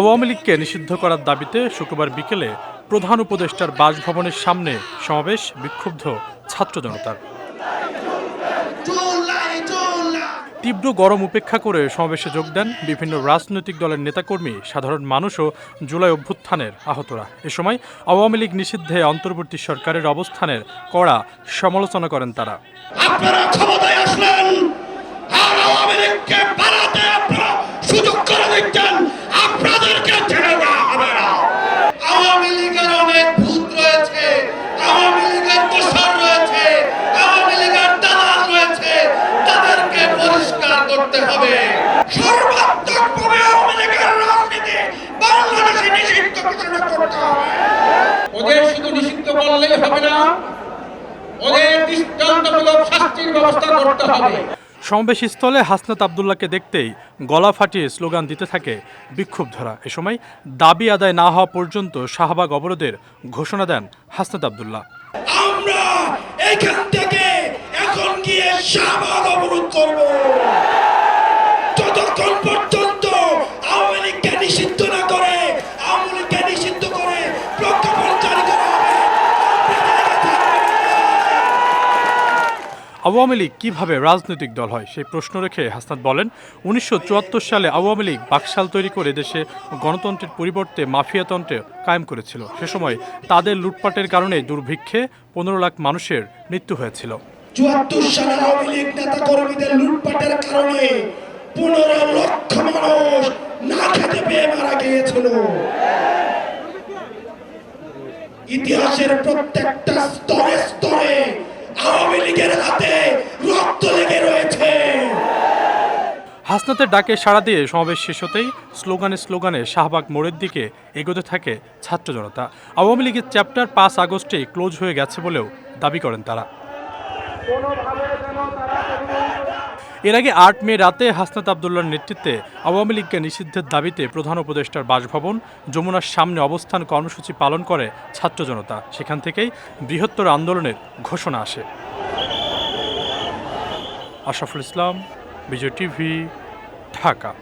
আওয়ামী লীগকে নিষিদ্ধ করার দাবিতে শুক্রবার বিকেলে প্রধান উপদেষ্টার বাসভবনের সামনে সমাবেশ বিক্ষুব্ধ ছাত্র জনতার। তীব্র গরম উপেক্ষা করে সমাবেশে যোগ দেন বিভিন্ন রাজনৈতিক দলের নেতাকর্মী, সাধারণ মানুষও জুলাই অভ্যুত্থানের আহতরা। এ সময় আওয়ামী লীগ নিষিদ্ধে অন্তর্বর্তী সরকারের অবস্থানের কড়া সমালোচনা করেন তারা। আপনারা ক্ষমতায় আসলেন আর আওয়ামী লীগকে পালাতে আপনারা সুযোগ করে দিচ্ছেন আপনাদেরকে ছেড়ে দেওয়া হবে না আওয়ামী লীগের অনেক ভূত রয়েছে আওয়ামী লীগের দোষর রয়েছে আওয়ামী লীগের দালাল রয়েছে তাদেরকে পরিষ্কার করতে হবে সর্বাত্মকভাবে আওয়ামী লীগের রাজনীতি বাংলাদেশে নিষিদ্ধ ঘোষণা করতে হবে ওদের শুধু করলেই হবে না। ওদের দৃষ্টান্তমূলক শাস্তির ব্যবস্থা করতে হবে। সমাবেশ স্থলে হাসনাত আবদুল্লাহকে দেখতেই গলা ফাটিয়ে স্লোগান দিতে থাকে বিক্ষুব্ধরা। এ সময় দাবি আদায় না হওয়া পর্যন্ত শাহবাগ অবরোধের ঘোষণা দেন হাসনাত আবদুল্লাহ। আমরা এখান থেকে এখন গিয়ে শাহবাগ অবরোধ করব। আওয়ামী লীগ কীভাবে রাজনৈতিক দল হয় সেই প্রশ্ন রেখে হাসনাত বলেন, উনিশশো চুয়াত্তর সালে আওয়ামী লীগ বাকশাল তৈরি করে দেশে গণতন্ত্রের পরিবর্তে মাফিয়াতন্ত্রে কায়েম করেছিল। সে সময় তাদের লুটপাটের কারণে দুর্ভিক্ষে পনেরো লাখ মানুষের মৃত্যু হয়েছিল। চুয়াত্তর সালে আওয়ামী লীগ নেতা কর্মীদের লুটপাটের কারণে পনেরো লক্ষ মানুষ না খেতে পেয়ে মারা গিয়েছিল। ইতিহাসের প্রত্যেকটা স্তরে স্তরে আওয়ামী লীগের হাতে রক্ত লেগে রয়েছে। হাসনাতের ডাকে সাড়া দিয়ে সমাবেশ শেষ হতেই স্লোগানে স্লোগানে শাহবাগ মোড়ের দিকে এগোতে থাকে ছাত্র জনতা। আওয়ামী লীগের চ্যাপ্টার পাঁচ আগস্টে ক্লোজ হয়ে গেছে বলেও দাবি করেন তারা। এর আগে আট মে রাতে হাসনাত আবদুল্লার নেতৃত্বে আওয়ামী লীগকে নিষিদ্ধের দাবিতে প্রধান উপদেষ্টার বাসভবন যমুনার সামনে অবস্থান কর্মসূচি পালন করে ছাত্র জনতা। সেখান থেকেই বৃহত্তর আন্দোলনের ঘোষণা আসে। আশরাফুল ইসলাম, বিজয় টিভি, ঢাকা।